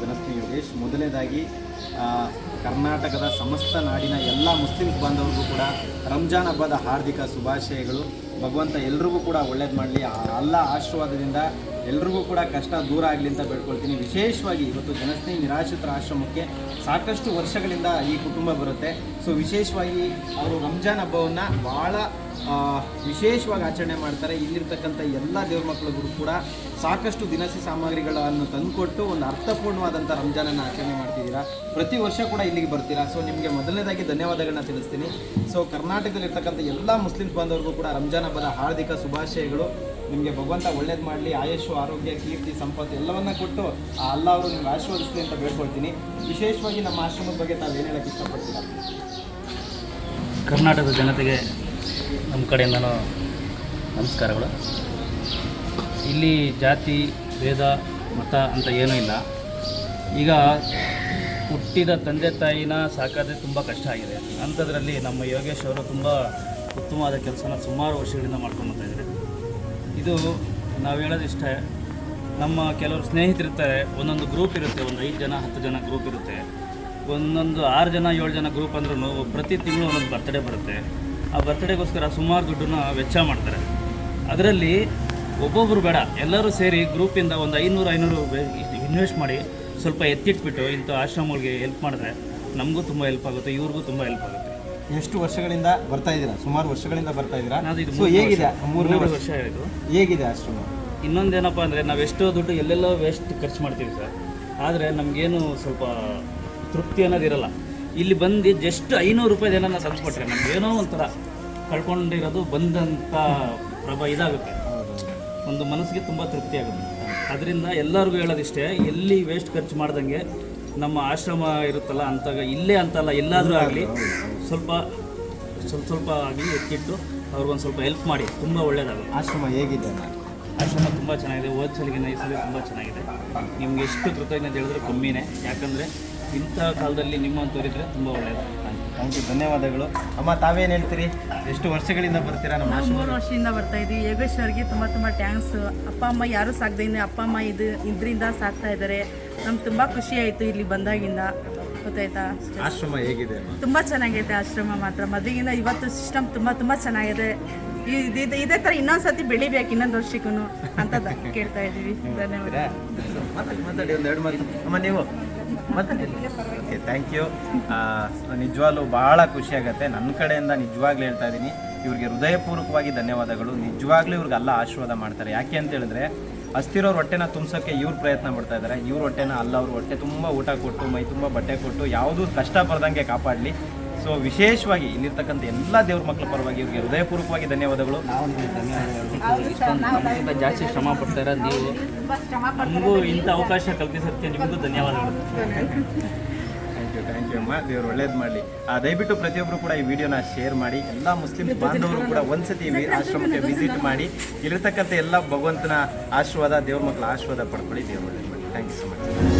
ಜನಸ್ನೇಹಿ ಯೋಗೇಶ್. ಮೊದಲನೇದಾಗಿ ಕರ್ನಾಟಕದ ಸಮಸ್ತ ನಾಡಿನ ಎಲ್ಲ ಮುಸ್ಲಿಂ ಬಾಂಧವರಿಗೂ ಕೂಡ ರಂಜಾನ್ ಹಬ್ಬದ ಹಾರ್ದಿಕ ಶುಭಾಶಯಗಳು. ಭಗವಂತ ಎಲ್ರಿಗೂ ಕೂಡ ಒಳ್ಳೇದು ಮಾಡಲಿ. ಎಲ್ಲ ಆಶೀರ್ವಾದದಿಂದ ಎಲ್ರಿಗೂ ಕೂಡ ಕಷ್ಟ ದೂರ ಆಗಲಿ ಅಂತ ಬೇಡ್ಕೊಳ್ತೀನಿ. ವಿಶೇಷವಾಗಿ ಇವತ್ತು ಜನಸ್ನೇಹಿ ನಿರಾಶ್ರಿತರ ಆಶ್ರಮಕ್ಕೆ ಸಾಕಷ್ಟು ವರ್ಷಗಳಿಂದ ಈ ಕುಟುಂಬ ಬರುತ್ತೆ. ಸೊ ವಿಶೇಷವಾಗಿ ಅವರು ರಂಜಾನ್ ಹಬ್ಬವನ್ನು ಭಾಳ ವಿಶೇಷವಾಗಿ ಆಚರಣೆ ಮಾಡ್ತಾರೆ. ಇಲ್ಲಿರ್ತಕ್ಕಂಥ ಎಲ್ಲ ದೇವ್ರ ಮಕ್ಕಳಿಗೂ ಕೂಡ ಸಾಕಷ್ಟು ದಿನಸಿ ಸಾಮಗ್ರಿಗಳನ್ನು ತಂದುಕೊಟ್ಟು ಒಂದು ಅರ್ಥಪೂರ್ಣವಾದಂಥ ರಂಜಾನನ್ನು ಆಚರಣೆ ಮಾಡ್ತಿದ್ದೀರಾ. ಪ್ರತಿ ವರ್ಷ ಕೂಡ ಇಲ್ಲಿಗೆ ಬರ್ತೀರಾ. ಸೊ ನಿಮಗೆ ಮೊದಲನೇದಾಗಿ ಧನ್ಯವಾದಗಳನ್ನ ತಿಳಿಸ್ತೀನಿ. ಸೊ ಕರ್ನಾಟಕದಲ್ಲಿರ್ತಕ್ಕಂಥ ಎಲ್ಲ ಮುಸ್ಲಿಮ್ಸ್ ಬಾಂಧವರಿಗೂ ಕೂಡ ರಂಜಾನ್ ಹಬ್ಬದ ಹಾರ್ದಿಕ ಶುಭಾಶಯಗಳು. ನಿಮಗೆ ಭಗವಂತ ಒಳ್ಳೇದು ಮಾಡಲಿ ಆಯುಷು ಆರೋಗ್ಯ, ಕೀರ್ತಿ, ಸಂಪತ್ತು ಎಲ್ಲವನ್ನ ಕೊಟ್ಟು ಆ ಅಲ್ಲ ಅವರು ನಿಮ್ಗೆ ಆಶೀರ್ವದಿಸಲಿ ಅಂತ ಬೇಡ್ಕೊಳ್ತೀನಿ. ವಿಶೇಷವಾಗಿ ನಮ್ಮ ಆಶ್ರಮದ ಬಗ್ಗೆ ತಾವು ಏನು ಹೇಳಕ್ಕೆ ಇಷ್ಟಪಡ್ತೀರಾ? ಕರ್ನಾಟಕದ ಜನತೆಗೆ ನಮ್ಮ ಕಡೆಯಿಂದ ನಮಸ್ಕಾರಗಳು. ಇಲ್ಲಿ ಜಾತಿ, ಭೇದ, ಮತ ಅಂತ ಏನೂ ಇಲ್ಲ. ಈಗ ಹುಟ್ಟಿದ ತಂದೆ ತಾಯಿನ ಸಾಕಾದ್ರೆ ತುಂಬ ಕಷ್ಟ ಆಗಿದೆ. ಅಂಥದ್ರಲ್ಲಿ ನಮ್ಮ ಯೋಗೇಶ್ ಅವರು ತುಂಬ ಉತ್ತಮವಾದ ಕೆಲಸನ ಸುಮಾರು ವರ್ಷಗಳಿಂದ ಮಾಡ್ಕೊಂಡು ಬರ್ತಾ ಇದ್ದಾರೆ. ಇದು ನಾವು ಹೇಳೋದು ಇಷ್ಟ. ನಮ್ಮ ಕೆಲವರು ಸ್ನೇಹಿತರಿರ್ತಾರೆ, ಒಂದೊಂದು ಗ್ರೂಪ್ ಇರುತ್ತೆ, ಒಂದು ಐದು ಜನ, ಹತ್ತು ಜನ ಗ್ರೂಪ್ ಇರುತ್ತೆ. ಒಂದೊಂದು ಆರು ಜನ, ಏಳು ಜನ ಗ್ರೂಪ್ ಅಂದ್ರೂ ಪ್ರತಿ ತಿಂಗಳು ಒಂದೊಂದು ಬರ್ತ್ಡೇ ಬರುತ್ತೆ. ಆ ಬರ್ತ್ಡೇಗೋಸ್ಕರ ಸುಮಾರು ದುಡ್ಡನ್ನ ವೆಚ್ಚ ಮಾಡ್ತಾರೆ. ಅದರಲ್ಲಿ ಒಬ್ಬೊಬ್ಬರು ಬೇಡ, ಎಲ್ಲರೂ ಸೇರಿ ಗ್ರೂಪಿಂದ ಒಂದು ಐನೂರು ಐನೂರು ಇನ್ವೆಸ್ಟ್ ಮಾಡಿ ಸ್ವಲ್ಪ ಎತ್ತಿಟ್ಬಿಟ್ಟು ಇಂಥ ಆಶ್ರಮಗಳಿಗೆ ಹೆಲ್ಪ್ ಮಾಡಿದ್ರೆ ನಮಗೂ ತುಂಬ ಹೆಲ್ಪ್ ಆಗುತ್ತೆ, ಇವ್ರಿಗೂ ತುಂಬ ಹೆಲ್ಪ್ ಆಗುತ್ತೆ. ಎಷ್ಟು ವರ್ಷಗಳಿಂದ ಬರ್ತಾ ಇದ್ದೀರಾ? ಸುಮಾರು ವರ್ಷಗಳಿಂದ ಬರ್ತಾ ಇದ್ದೀರಾ? ನಾದು ಇದು ಸೊ ಮೂರನೇ ಹೇಗಿದೆ? ವರ್ಷ- ಮೂರನೇ ಮೂರು ವರ್ಷ. ವರ್ಷ ಆಯಿತು. ಹೇಗಿದೆ ಆಶ್ರಮ ಇನ್ನೊಂದೇನಪ್ಪ ಅಂದರೆ ನಾವು ಎಷ್ಟೋ ದುಡ್ಡು ಎಲ್ಲೆಲ್ಲೋ ವೇಸ್ಟ್ ಖರ್ಚು ಮಾಡ್ತೀವಿ ಸರ್. ಆದರೆ ನಮಗೇನು ಸ್ವಲ್ಪ ತೃಪ್ತಿ ಅನ್ನೋದಿರಲ್ಲ ಇಲ್ಲಿ ಬಂದು ಜಸ್ಟ್ ಐನೂರು ರೂಪಾಯಿ ಏನನ್ನ ಸಂಸ್ಕೊಟ್ರೆ ನಮಗೇನೋ ಒಂಥರ ಕಳ್ಕೊಂಡಿರೋದು ಬಂದಂಥ ಪ್ರಭ ಇದಾಗುತ್ತೆ. ಒಂದು ಮನಸ್ಸಿಗೆ ತುಂಬ ತೃಪ್ತಿ ಆಗುತ್ತೆ. ಅದರಿಂದ ಎಲ್ಲರಿಗೂ ಹೇಳೋದಿಷ್ಟೇ ಎಲ್ಲಿ ವೇಸ್ಟ್ ಖರ್ಚು ಮಾಡ್ದಂಗೆ ನಮ್ಮ ಆಶ್ರಮ ಇರುತ್ತಲ್ಲ ಅಂತಾಗ ಇಲ್ಲೇ ಅಂತಲ್ಲ ಎಲ್ಲಾದರೂ ಆಗಲಿ. ಸ್ವಲ್ಪ ಸ್ವಲ್ಪ ಸ್ವಲ್ಪ ಆಗಲಿ ಎತ್ತಿಟ್ಟು ಅವ್ರಿಗೊಂದು ಸ್ವಲ್ಪ ಹೆಲ್ಪ್ ಮಾಡಿ. ತುಂಬ ಒಳ್ಳೆಯದಾಗುತ್ತೆ ಆಶ್ರಮ ಹೇಗಿದೆ ಆಶ್ರಮ ತುಂಬ ಚೆನ್ನಾಗಿದೆ. ಹೋದ ಸಲಿಗಿನ ಈ ಸಲ ತುಂಬ ಚೆನ್ನಾಗಿದೆ. ನಿಮ್ಗೆ ಎಷ್ಟು ಕೃತಜ್ಞತೆ ಹೇಳಿದ್ರೆ ಕಮ್ಮಿನೇ. ಯಾಕಂದರೆ ಇಂಥ ಕಾಲದಲ್ಲಿ ನಿಮ್ಮಂಥವ್ರಿದ್ರೆ ತುಂಬ ಒಳ್ಳೆಯದು ಥ್ಯಾಂಕ್ ಯು ಧನ್ಯವಾದಗಳು. ಅಮ್ಮ ತಾವೇನು ಹೇಳ್ತೀರಿ? ಎಷ್ಟು ವರ್ಷಗಳಿಂದ ಬರ್ತೀರಾ ನಮ್ಮ ನಾವು ಮೂರು ವರ್ಷದಿಂದ ಬರ್ತಾ ಇದ್ದೀವಿ ಯೋಗೇಶ್ವರ್ಗೆ ತುಂಬ ತುಂಬ ಥ್ಯಾಂಕ್ಸ್ ಅಪ್ಪ ಅಮ್ಮ ಯಾರೂ ಸಾಕ್ದೇನೆ ಅಪ್ಪ ಅಮ್ಮ ಇದು ಇದರಿಂದ ಸಾಕ್ತಾ ಇದ್ದಾರೆ. ನಮ್ಗೆ ತುಂಬ ಖುಷಿ ಆಯಿತು ಇಲ್ಲಿ ಬಂದಾಗಿಂದ. ಗೊತ್ತಾಯ್ತಾ ಆಶ್ರಮ ಹೇಗಿದೆ? ತುಂಬ ಚೆನ್ನಾಗಿದೆ ಆಶ್ರಮ ಮಾತ್ರ. ಮದುವೆಗಿಂತ ಇವತ್ತು ಸಿಸ್ಟಮ್ ತುಂಬ ತುಂಬ ಚೆನ್ನಾಗಿದೆ. ಇದ್- ಥರ ಇನ್ನೊಂದು ಸತಿ ಬೆಳಿಬೇಕು ಇನ್ನೊಂದು ವರ್ಷಕ್ಕೂ ಅಂತ ಕೇಳ್ತಾ ಇದ್ದೀವಿ. ಧನ್ಯವಾದ. ಮಾತಾಡಿ ಮಾತಾಡಿ ಒಂದು ಎರಡು ಮಾತು. ಅಮ್ಮ ನೀವು? ಓಕೆ ಥ್ಯಾಂಕ್ ಯು ನಿಜವಾಗ್ಲೂ ಭಾಳ ಖುಷಿ ಆಗುತ್ತೆ ನನ್ನ ಕಡೆಯಿಂದ ನಿಜವಾಗ್ಲೂ ಹೇಳ್ತಾ ಇದ್ದೀನಿ. ಇವ್ರಿಗೆ ಹೃದಯಪೂರ್ವಕವಾಗಿ ಧನ್ಯವಾದಗಳು. ನಿಜವಾಗ್ಲೂ ಇವ್ರಿಗೆ ಎಲ್ಲ ಆಶೀರ್ವಾದ ಮಾಡ್ತಾರೆ. ಯಾಕೆ ಅಂತ ಹೇಳಿದ್ರೆ ಅಸ್ತಿರೋರ್ ಹೊಟ್ಟೆನ ತುಂಬಿಸೋಕ್ಕೆ ಇವ್ರು ಪ್ರಯತ್ನ ಮಾಡ್ತಾ ಇದ್ದಾರೆ ಇವ್ರ ಹೊಟ್ಟೆನ ಅಲ್ಲ ಅವ್ರ ಹೊಟ್ಟೆ ತುಂಬ ಊಟ ಕೊಟ್ಟು ಮೈ ತುಂಬ ಬಟ್ಟೆ ಕೊಟ್ಟು ಯಾವುದೂ ಕಷ್ಟ ಬರ್ದಂಗೆ ಕಾಪಾಡಲಿ. ಸೊ ವಿಶೇಷವಾಗಿ ಇಲ್ಲಿರ್ತಕ್ಕಂಥ ಎಲ್ಲ ದೇವ್ರ ಮಕ್ಕಳ ಪರವಾಗಿ ಇವ್ರಿಗೆ ಹೃದಯಪೂರ್ವಕವಾಗಿ ಧನ್ಯವಾದಗಳು. ನಮಗಿಂತ ಜಾಸ್ತಿ ಶ್ರಮ ಪಡ್ತಾ ಇರೋದು ನೀವು ನಮಗೂ ಇಂಥ ಅವಕಾಶ ಕಲ್ಪಿಸೋಕ್ಕೆ ನಿಮಗೂ ಧನ್ಯವಾದಗಳು. ಥ್ಯಾಂಕ್ ಯು ಅಮ್ಮ. ದೇವ್ರು ಒಳ್ಳೇದು ಮಾಡಲಿ. ದಯವಿಟ್ಟು ಪ್ರತಿಯೊಬ್ಬರು ಕೂಡ ಈ ವಿಡಿಯೋನ ಶೇರ್ ಮಾಡಿ. ಎಲ್ಲ ಮುಸ್ಲಿಂ ಬಾಂಧವರು ಕೂಡ ಒಂದ್ಸತಿ ಆಶ್ರಮಕ್ಕೆ ವಿಸಿಟ್ ಮಾಡಿ. ಇಲ್ಲಿರ್ತಕ್ಕಂಥ ಎಲ್ಲ ಭಗವಂತನ ಆಶೀರ್ವಾದ ದೇವ್ರ ಮಕ್ಕಳ ಆಶೀರ್ವಾದ ಪಡ್ಕೊಳ್ಳಿ. ದೇವ್ರು ಒಳ್ಳೇದು ಮಾಡಿ ಥ್ಯಾಂಕ್ ಯು ಸೊ ಮಚ್